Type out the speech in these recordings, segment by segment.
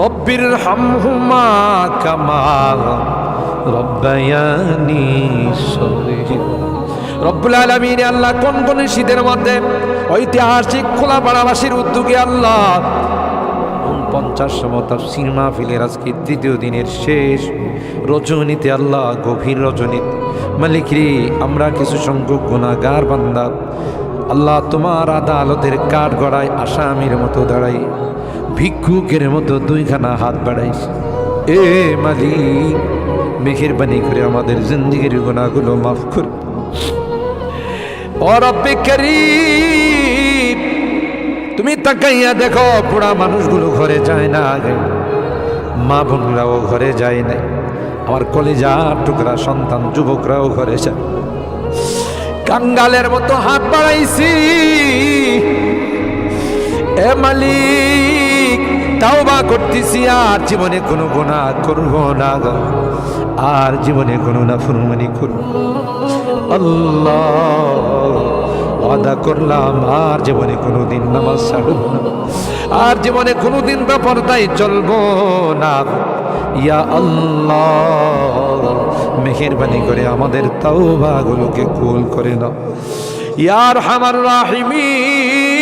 রব্বির হামহুমা কামাল রব্বায়ানি সহিহ রব্বুল আলমিনে আল্লাহ কোন কোন শীতের মধ্যে ঐতিহাসিক খোলা পাড়াবাসীর উদ্যোগে আল্লাহ পঞ্চাশ সমতার সিনেমা ফিলের আজকে তৃতীয় দিনের শেষ রজনীতে আল্লাহ গভীর রজনীতে। মালিকরি আমরা কিছু সংখ্যক গুণাগার বান্দা। আল্লাহ তোমার আদালতের কাঠ গড়ায় আসামির মতো দাঁড়াই। ভিক্ষুকের মতো দুইখানা হাত বাড়াইস এ মালিক, মেহেরবানি করে আমাদের জিন্দিগির গুণাগুলো মাফ কর। করিম তুমি তাকাইয়া দেখো পুরা মানুষগুলো ঘরে যায় না আগে। মা বোনরাও ঘরে যায় নাই। আমার কলেজা টুকরা সন্তান যুবকরাও ঘরে যায়। কাঙ্গালের মতো হাত বাড়াইছি। এ মালিক তাও বা করতেছি, আর জীবনে কোনো গুণা করব না। আর জীবনে কোনো না ফুরমানি করব আল্লাহ ওয়াদা করলাম, আর জীবনে কোনোদিন নামাজ ছাড়ব না। আর জীবনে কোনোদিন ব্যাপারটাই চলব না ইয়া আল্লাহ, মেহেরবানি করে আমাদের তাওবাগুলোকে কুল করে নাও। ইয়ার হামার রাহিমিন।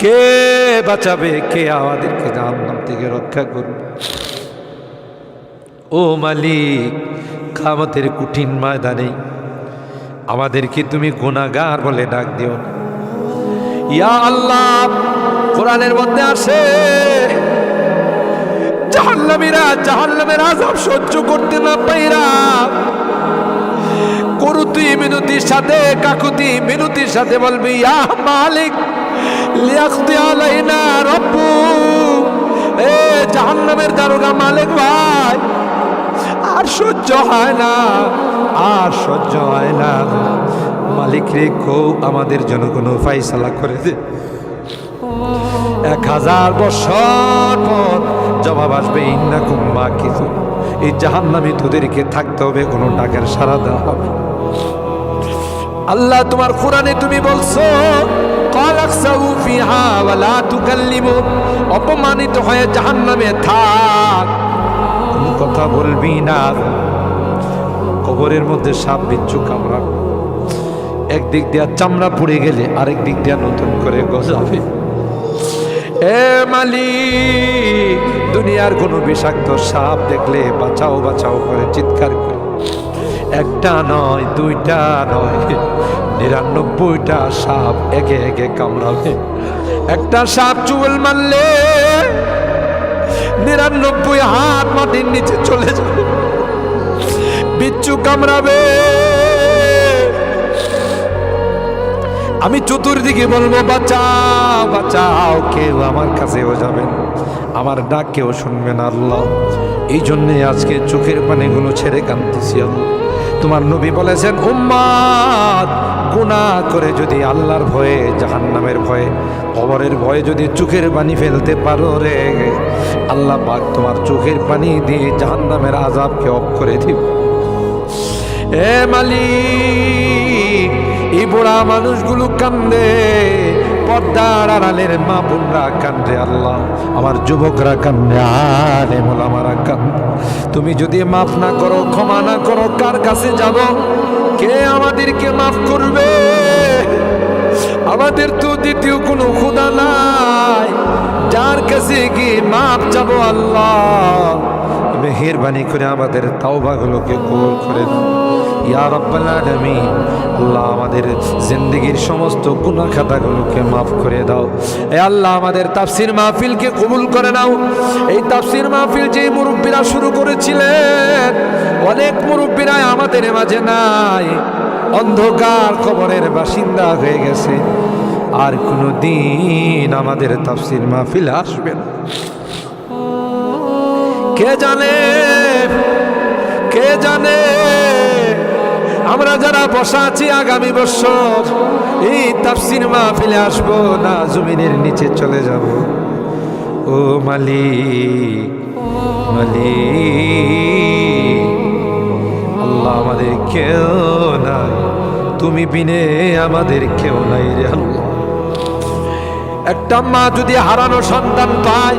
কে বাঁচাবে? কে আমাদেরকে জাহান্নাম থেকে রক্ষা করবে? ও মালিক, কামতের কঠিন ময়দানে আমাদেরকে তুমি গুণাগার বলে ডাক দিও না। ইয়া আল্লাহ, কোরআনের মধ্যে আসে, জাহান্নামীরা জাহান্নামের আযাব সহ্য করতে না পাইরা করুতি মিনতির সাথে, কাকুতি মিনতির সাথে বলবি, ইয়া মালিক লিয়াকতি আলাইনা রব্বু। এ জাহান্নামের দারোগা মালিক ভাই, আর সহ্য হয় না, আর সহ্য হয় না। মালিক রে কো, আমাদের জন্য কোনো ফাইসালা করে দে। এক হাজার বছর পর জবাব আসবে ইন্না কুম্বা কিছু এই জাহান্নামে তোদেরকে থাকতে হবে, কোনো টাকার সারা দেওয়া হবে আল্লাহ তোমার কোরআনে তুমি বলছো অপমানিত হয়ে জাহান্নামে থাক। কোনো কথা বলবি না। কবরের মধ্যে সাপ বিচ্ছু কামড়া একদিক দিয়া চামড়া পুড়ে গেলে আরেক দিক দিয়া নতুন করে গজাবে। এ মালিক, দুনিয়ার কোনো বিষাক্ত সাপ দেখলে বাঁচাও বাঁচাও করে চিৎকার করে। একটা নয়, দুইটা নয়, নিরানব্বইটা সাপ একে একে কামড়াবে একটা সাপ চুল মারলে, নিরানব্বই হাত মাটির নিচে চলে যাবে। বিচ্ছু কামড়াবে। আমি চতুর্দিকে বলব, বাঁচাও বাঁচাও, কেউ আমার কাছেও যাবেন আমার ডাক কেউ শুনবেন আল্লাহ। এই জন্যে আজকে চোখের পানিগুলো ছেড়ে কাঁদতেছি, আল্লাহ। তোমার নবী বলেছেন, উম্মাদ, গুনাহ করে যদি আল্লাহর ভয়ে, জাহান্নামের ভয়ে, কবরের ভয়ে যদি চোখের পানি ফেলতে পারো রে, আল্লাহ পাক তোমার চোখের পানি দিয়ে জাহান্নামের আজাবকে অফ করে দিব। এ মালিক, এই বুড়া মানুষগুলো কান্দে। পর্দার আড়ালের মা বোনরা কান্দে আল্লাহ, আমার যুবকরা কান্দে, আরে মোলামারা কান্দে। তুমি যদি মাফ না করো, ক্ষমা না করো, কার কাছে যাব? কে আমাদেরকে মাফ করবে? আমাদের তো দ্বিতীয় কোনো খুদা নাই। যার কাছে গিয়ে মাফ যাব আল্লাহ মেহেরবানি করে আমাদের তাওবাগুলোকে কবুল করে ইয়া রব্বাল আলামিন, আল্লাহ আমাদের জিন্দগির সমস্ত গুনাহ খাতাগুলোকে মাফ করে দাও। এ আল্লাহ আমাদের তাফসির মাহফিলকে কবুল করে নাও। এই তাফসির মাহফিল যে মুরব্বীরা শুরু করেছিলেন, অনেক মুরব্বীরা আমাদের মাঝে নাই। অন্ধকার কবরের বাসিন্দা হয়ে গেছে। আর কোনো দিন আমাদের তাফসির মাহফিল আসবে না। কে জানে? কে জানে? আমরা যারা বসা আছি আগামী বছর, এই তাফসির মাহফিলে আসব না জমিনের নিচে চলে যাব। ও মালিক মালিক, আল্লাহ আমাদের কেউ নাই। তুমি বিনে আমাদের কেউ নাই রে আল্লাহ। একটা মা যদি হারানো সন্তান পায়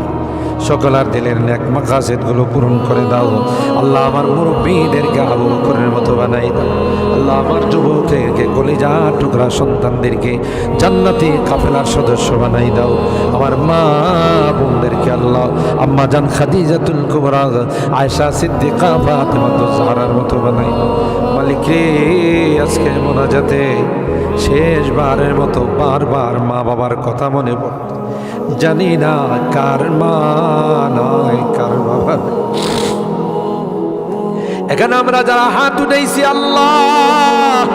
সকলার দিলের নেক মাকাসেদগুলো পূরণ করে দাও। আল্লাহ আমার মুরব্বীদেরকে আবু বকরের মতো বানাই দাও। আল্লাহ আমার যুবকদেরকে কলিজা টুকরা সন্তানদেরকে জান্নাতি কাফেলার সদস্য বানাই দাও। আমার মা বোনদেরকে আল্লাহ, আম্মা জান খাদিজাতুল কুবরা, আয়েশা সিদ্দিকা, ফাতেমা জাহরার মতো বানাই মালিক রে, আজকে মোনাজাতে শেষবারের মতো বারবার মা বাবার কথা মনে পড়ে। জানি না কার মা নয়, কার বাবা এখানে আমরা যারা হাত উঠেছি আল্লাহ,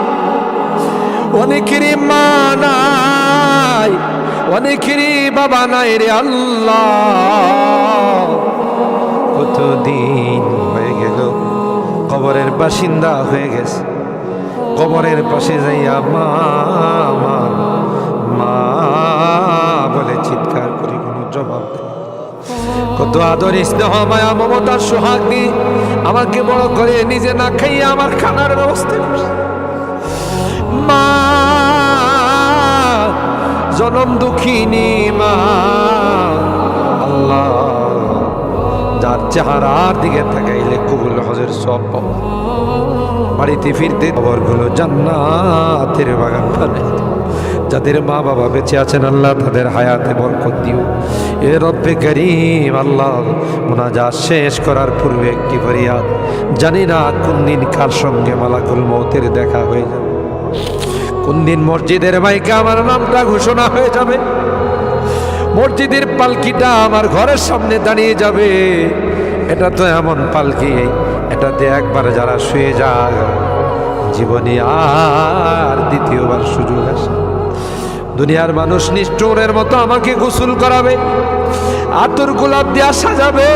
অনেকেরই মা নাই, অনেকেরই বাবা নাই রে আল্লাহ। কতদিন হয়ে গেল, কবরের বাসিন্দা হয়ে গেছে। কবরের পাশে যাইয়া, মা মা মা, বলে চিৎকার করি কোনো জবাব কত আদর স্নেহ, মায়া মমতার সোহাগ দিয়ে আমাকে বড় করে, নিজে না খাইয়ে আমার খানার ব্যবস্থা। মা, জনম দুঃখিনী, মা, আল্লাহ, যার চেহারার দিকে থাকাইলে কবুল হজের সব পাবো বাড়িতে ফিরতে খবরগুলো জান্নাতের বাগান বানাই যাদের মা বাবা বেঁচে আছেন, আল্লাহ তাদের হায়াতে বরকত দিও। এ রব্বে করিম, আল্লাহ মোনাজাত শেষ করার পূর্বে একটি ফরিয়াদ। জানি না কোন দিন কার সঙ্গে মালাকুল মৌতের দেখা হয়ে যাবে। কোন দিন মসজিদের মাইকে আমার নামটা ঘোষণা হয়ে যাবে। মসজিদের পালকিটা আমার ঘরের সামনে দাঁড়িয়ে যাবে। এটা তো এমন পালকি এটাতে একবার যারা শুয়ে যায়, জীবনে আর দ্বিতীয়বার সুযোগ আসে। দুনিয়ার মানুষ নিষ্ঠুরের মতো আমাকে গোসল করাবে, আতর গোলাপ দিয়া সাজাবে।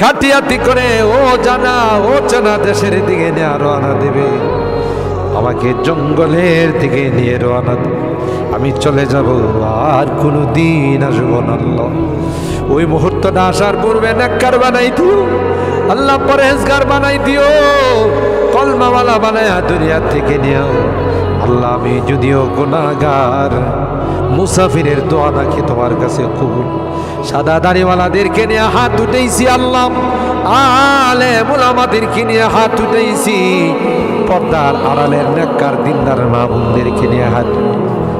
খাটিয়াতি করে ও জানা ও জানা দেশের দিকে নিয়ে রওনা দেবে। আমাকে জঙ্গলের দিকে নিয়ে রওনা দেবে আমি চলে যাব আর কোনো দিন আসব না ওই মুহূর্তটা আসার পূর্বে নাক্কার বানাই দিও। আল্লাহ পরেজগার বানাই দিও। কলমাওয়ালা বানায় দুনিয়া থেকে নিও। আল্লাহ, আমি যদিও গুনাগার মুসাফিরের দোয়া নাকি তোমার কাছে কবুল। সাদা দাড়িওয়ালাদেরকে নিয়ে হাত উঠেছি আল্লাহ। আলে মোলামাদেরকে নিয়ে হাত উঠেছি পর্দার আড়ালের নেককার দিনদার মা বোনদেরকে নিয়ে হাত উঠে-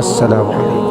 আসসালামু আলাইকুম।